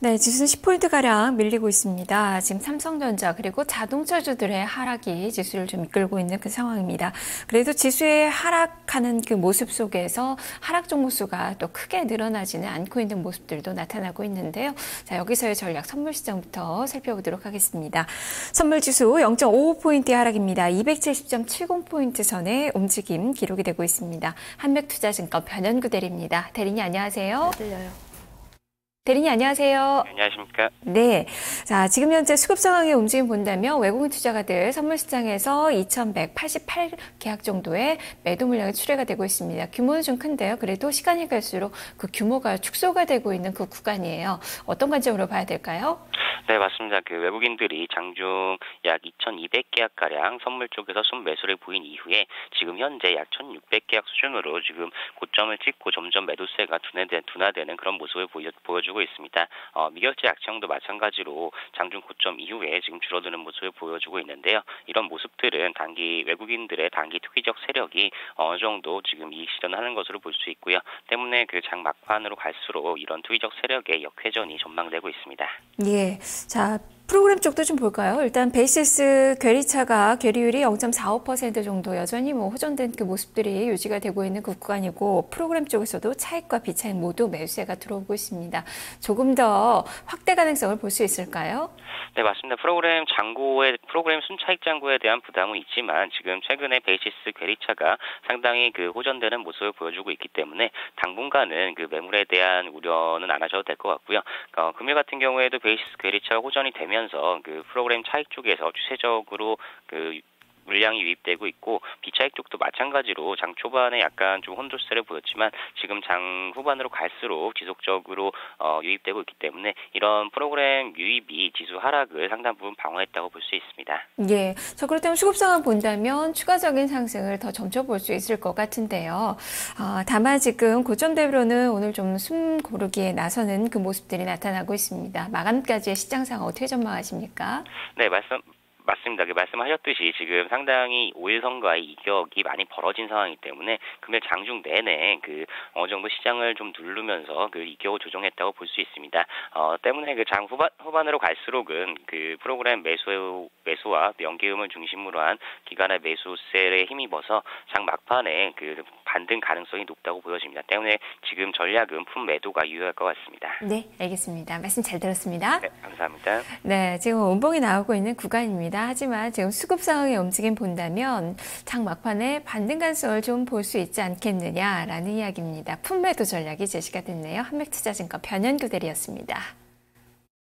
네, 지수는 10포인트가량 밀리고 있습니다. 지금 삼성전자 그리고 자동차주들의 하락이 지수를 좀 이끌고 있는 그 상황입니다. 그래도 지수의 하락하는 그 모습 속에서 하락 종목수가 또 크게 늘어나지는 않고 있는 모습들도 나타나고 있는데요. 자, 여기서의 전략 선물 시장부터 살펴보도록 하겠습니다. 선물 지수 0.55포인트 하락입니다. 270.70포인트 선의 움직임 기록이 되고 있습니다. 한맥투자증권 변현구 대리입니다. 대리님 안녕하세요. 들려요. 대리님 안녕하세요. 안녕하십니까? 네. 자, 지금 현재 수급 상황의 움직임 본다면 외국인 투자가들 선물 시장에서 2,188 계약 정도의 매도 물량이 출회가 되고 있습니다. 규모는 좀 큰데요. 그래도 시간이 갈수록 그 규모가 축소가 되고 있는 그 구간이에요. 어떤 관점으로 봐야 될까요? 네, 맞습니다. 그 외국인들이 장중 약 2,200계약 가량 선물 쪽에서 순매수를 보인 이후에 지금 현재 약 1,600계약 수준으로 지금 고점을 찍고 점점 매도세가 둔화되 는 그런 모습을 보여 주고 있습니다. 어, 미결제 약정도 마찬가지로 장중 고점 이후에 지금 줄어드는 모습을 보여주고 있는데요. 이런 모습들은 단기 외국인들의 단기 투기적 세력이 어느 정도 지금 이익 실현하는 것으로 볼 수 있고요. 때문에 그 장 막판으로 갈수록 이런 투기적 세력의 역회전이 전망되고 있습니다. 예. 자, 프로그램 쪽도 좀 볼까요? 일단 베이시스 괴리차가 괴리율이 0.45% 정도 여전히 뭐 호전된 그 모습들이 유지가 되고 있는 그 구간이고 프로그램 쪽에서도 차익과 비차익 모두 매수세가 들어오고 있습니다. 조금 더 확대 가능성을 볼 수 있을까요? 네, 맞습니다. 프로그램 잔고에 프로그램 순차익 잔고에 대한 부담은 있지만 지금 최근에 베이시스 괴리차가 상당히 그 호전되는 모습을 보여주고 있기 때문에 당분간은 그 매물에 대한 우려는 안 하셔도 될 것 같고요. 어, 금일 같은 경우에도 베이시스 괴리차가 호전이 되면서 그 프로그램 차익 쪽에서 추세적으로 그 물량이 유입되고 있고 비차익 쪽도 마찬가지로 장 초반에 약간 좀 혼조세를 보였지만 지금 장 후반으로 갈수록 지속적으로 어, 유입되고 있기 때문에 이런 프로그램 유입이 지수 하락을 상당 부분 방어했다고 볼 수 있습니다. 예. 자, 그렇다면 수급 상황 본다면 추가적인 상승을 더 점쳐볼 수 있을 것 같은데요. 어, 다만 지금 고점 대비로는 오늘 좀 숨 고르기에 나서는 그 모습들이 나타나고 있습니다. 마감까지의 시장 상황 어떻게 전망하십니까? 네, 말씀 맞습니다. 그 말씀하셨듯이 지금 상당히 오일 선과의 이격이 많이 벌어진 상황이기 때문에 금일 장중 내내 그 어느 정도 시장을 좀 누르면서 그 이격을 조정했다고 볼 수 있습니다. 어, 때문에 그 장 후반 후반으로 갈수록은 그 프로그램 매수 매수와 연기음을 중심으로 한 기간의 매수세에 힘입어서 장 막판에 그 반등 가능성이 높다고 보여집니다. 때문에 지금 전략은 품 매도가 유효할 것 같습니다. 네, 알겠습니다. 말씀 잘 들었습니다. 네, 감사합니다. 네, 지금 원봉이 나오고 있는 구간입니다. 하지만 지금 수급 상황의 움직임 본다면 장 막판에 반등 가능성을 좀 볼 수 있지 않겠느냐라는 이야기입니다. 품매도 전략이 제시가 됐네요. 한맥투자증권 변현규 대리였습니다.